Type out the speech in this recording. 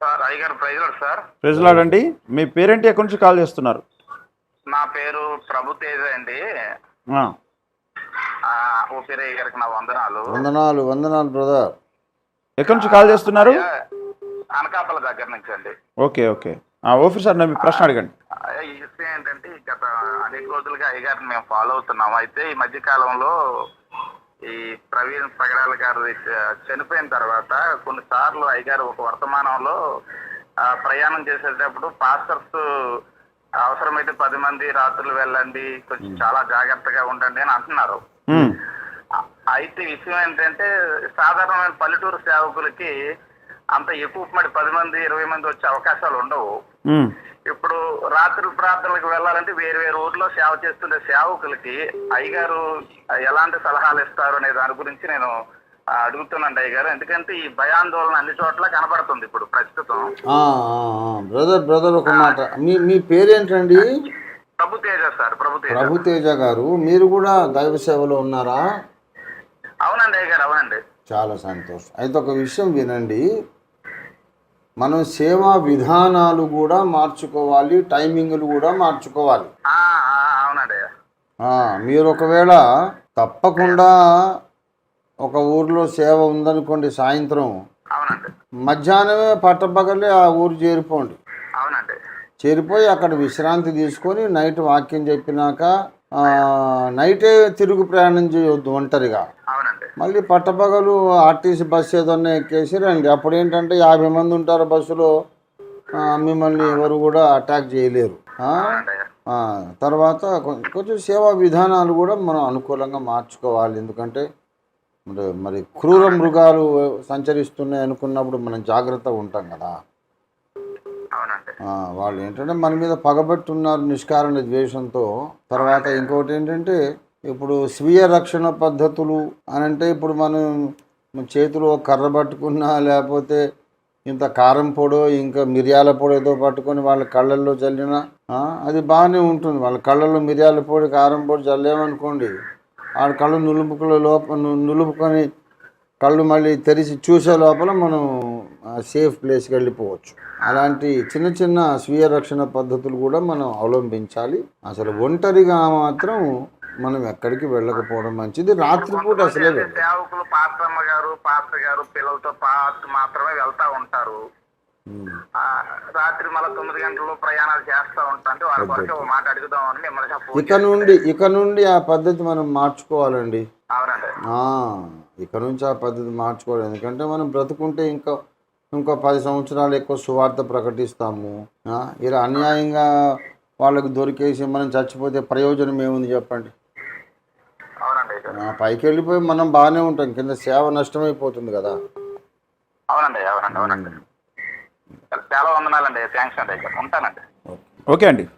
Sir అయ్యగారు ప్రైజ్లాడు sir. ప్రజలాడండి మీ పేరేంటి? ఎక్కడి నుంచి కాల్ చేస్తున్నారు? నా పేరు ప్రభు తేజ అండి. గారికి నా వందనాలు. వందనాలు వందనాలు బ్రదర్. ఎక్కడి నుంచి కాల్ చేస్తున్నారు? అయ్యా, అనకాపల్లి దగ్గర నుంచి అండి. Okay okay. ఆ, ఆఫీసర్ నా మీ ప్రశ్న అడగండి. ఏంటంటే గత అనేక రోజులుగా అయ్యగారిని మేము ఫాలో అవుతున్నాం. అయితే ఈ మధ్య కాలంలో ఈ ప్రవీణ్ పగడాల గారు చనిపోయిన తర్వాత కొన్నిసార్లు అయ్యగారు ఒక వర్తమానంలో ఆ, ప్రయాణం చేసేటప్పుడు పాస్టర్స్ అవసరమైతే పది మంది రాత్రులు వెళ్ళండి కొంచెం చాలా జాగ్రత్తగా ఉండండి అని అంటున్నారు. అయితే విషయం ఏంటంటే సాధారణమైన పల్లెటూరు సేవకులకి అంత ఎక్కువ మరి పది మంది ఇరవై మంది వచ్చే అవకాశాలు ఉండవు. ఇప్పుడు రాత్రి ప్రార్థనలకు వెళ్ళాలంటే వేరు వేరు ఊర్లో సేవ చేస్తుండే సేవకులకి అయ్యగారు ఎలాంటి సలహాలు ఇస్తారు అనే దాని గురించి నేను అడుగుతున్నాను అయ్యగారు. ఎందుకంటే ఈ భయాందోళన అన్ని చోట్ల కనబడుతుంది ఇప్పుడు ప్రస్తుతం. బ్రదర్ బ్రదర్ ఒక మాట. మీ మీ పేరేంటండి? ప్రభు తేజ సార్ ప్రభు తేజ. ప్రభు తేజ గారు. మీరు కూడా దైవ సేవలో ఉన్నారా? అవునండి అయ్యగారు అవునండి. చాలా సంతోషం. అయితే ఒక విషయం వినండి. మనం సేవా విధానాలు కూడా మార్చుకోవాలి టైమింగ్లు కూడా మార్చుకోవాలి. మీరు ఒకవేళ తప్పకుండా ఒక ఊర్లో సేవ ఉందనుకోండి సాయంత్రం. మధ్యాహ్నమే పట్టపగలే ఆ ఊరు చేరిపోండి. చేరిపోయి అక్కడ విశ్రాంతి తీసుకొని నైట్ వాక్యం చెప్పినాక నైటే తిరుగు ప్రయాణం చేయొద్దు ఒంటరిగా. మళ్ళీ పట్టపగలు ఆర్టీసీ బస్సు ఏదన్నా ఎక్కేసి రండి అప్పుడు ఏంటంటే యాభై మంది ఉంటారు బస్సులో. మిమ్మల్ని ఎవరు కూడా అటాక్ చేయలేరు. తర్వాత కొంచెం సేవా విధానాలు కూడా మనం అనుకూలంగా మార్చుకోవాలి. ఎందుకంటే మరి మరి క్రూర మృగాలు సంచరిస్తున్నాయి అనుకున్నప్పుడు మనం జాగ్రత్తగా ఉంటాం కదా. వాళ్ళు ఏంటంటే మన మీద పగబట్టి ఉన్నారు నిష్కారణ ద్వేషంతో. తర్వాత ఇంకోటి ఏంటంటే ఇప్పుడు స్వీయ రక్షణ పద్ధతులు అని అంటే ఇప్పుడు మనం చేతిలో కర్ర పట్టుకున్నా లేకపోతే ఇంత కారం పొడో ఇంకా మిరియాల పొడి ఏదో పట్టుకొని వాళ్ళ కళ్ళల్లో చల్లినా అది బాగానే ఉంటుంది. వాళ్ళ కళ్ళల్లో మిరియాల పొడి కారం పొడి చల్లేమనుకోండి వాళ్ళ కళ్ళు నులుపుకుల లోప నులుపుకొని కళ్ళు మళ్ళీ తెరిచి చూసే లోపల మనం సేఫ్ ప్లేస్కి వెళ్ళిపోవచ్చు. అలాంటి చిన్న చిన్న స్వీయ రక్షణ పద్ధతులు కూడా మనం అవలంబించాలి. అసలు ఒంటరిగా మాత్రం మనం ఎక్కడికి వెళ్ళకపోవడం మంచిది. రాత్రిపూట అసలే సేవకులు పాస్టమ్మ గారు పాస్టర్ గారు పిల్లలతో పాటు మాత్రమే వెళ్తా ఉంటారు. ఆ, రాత్రి మళ్ళీ తొమ్మిది గంటల్లో ప్రయాణాలు చేస్తా ఉంటా అంటే వాళ్ళ కొరకు మాట అడుగుదామని మిమ్మల్ని ఇక నుండి ఇక నుండి ఆ పద్ధతి మనం మార్చుకోవాలండి. ఇక నుంచి ఆ పద్ధతి మార్చుకోవాలి. ఎందుకంటే మనం బ్రతుకుంటే ఇంకా ఇంకో పది సంవత్సరాలు ఎక్కువ సువార్త ప్రకటిస్తాము. ఇలా అన్యాయంగా వాళ్ళకి దొరికేసి మనం చచ్చిపోతే ప్రయోజనం ఏముంది చెప్పండి? పైకి వెళ్ళిపోయి మనం బాగానే ఉంటాం. కింద సేవ నష్టమైపోతుంది కదా. అవునండి అవునండి అవునండి. చాలా వందనాలండి. థ్యాంక్స్ అండి. ఉంటానండి. ఓకే అండి.